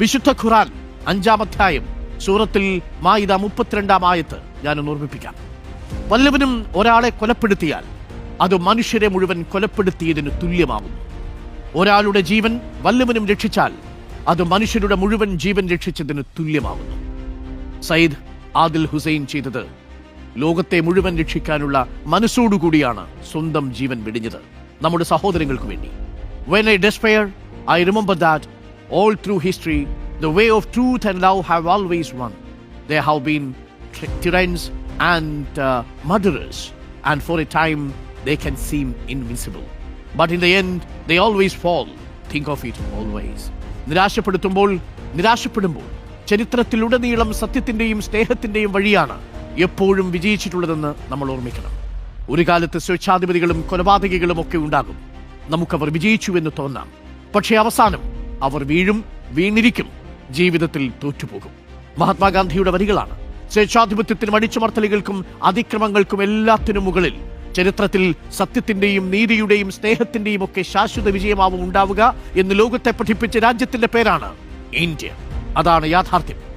വിശുദ്ധ ഖുറാൻ അഞ്ചാം അധ്യായം സൂറത്തിൽ മായിദ മുപ്പത്തിരണ്ടാം ആയത്ത് ഞാൻ ഓർമ്മിപ്പിക്കാം. വല്ലവനും ഒരാളെ കൊലപ്പെടുത്തിയാൽ അത് മനുഷ്യരെ മുഴുവൻ കൊലപ്പെടുത്തിയതിന് തുല്യമാകുന്നു ഒരാളുടെ ജീവൻ വല്ലവനും രക്ഷിച്ചാൽ അത് മനുഷ്യരുടെ മുഴുവൻ ജീവൻ രക്ഷിച്ചതിന് തുല്യമാകുന്നു. സയ്യിദ് ആദിൽ ഹുസൈൻ ചെയ്തത് ലോകത്തെ മുഴുവൻ രക്ഷിക്കാനുള്ള മനസ്സോടുകൂടിയാണ് സ്വന്തം ജീവൻ വെടിഞ്ഞത്. നമ്മുടെ സഹോദരങ്ങൾക്ക് വേണ്ടി. When I despair I remember that all through history the way of truth and love have always won they have been tyrants and uh, murderers, and for a time they can seem invincible. But in the end, they always fall. Think of it always. നിരാശപ്പെടുത്തുമ്പോൾ നിരാശപ്പെടുമ്പോൾ ചരിത്രത്തിലുടനീളം സത്യത്തിന്റെയും സ്നേഹത്തിന്റെയും വഴിയാണ് എപ്പോഴും വിജയിച്ചിട്ടുള്ളതെന്ന് നമ്മൾ ഓർമ്മിക്കണം ഒരു കാലത്ത് സ്വേച്ഛാധിപതികളും കൊലപാതകികളും ഒക്കെ ഉണ്ടാകും നമുക്കവർ വിജയിച്ചു എന്ന് തോന്നാം പക്ഷേ അവസാനം അവർ വീഴും വീണിരിക്കും ജീവിതത്തിൽ തോറ്റുപോകും. മഹാത്മാഗാന്ധിയുടെ വരികളാണ്. സ്വേച്ഛാധിപത്യത്തിനും അടിച്ചമർത്തലുകൾക്കും അതിക്രമങ്ങൾക്കും എല്ലാത്തിനും മുകളിൽ ചരിത്രത്തിൽ സത്യത്തിന്റെയും നീതിയുടെയും സ്നേഹത്തിന്റെയും ഒക്കെ ശാശ്വത വിജയമാവും ഉണ്ടാവുക എന്ന് ലോകത്തെ പഠിപ്പിച്ച രാജ്യത്തിന്റെ പേരാണ് ഇന്ത്യ. അതാണ് യാഥാർത്ഥ്യം.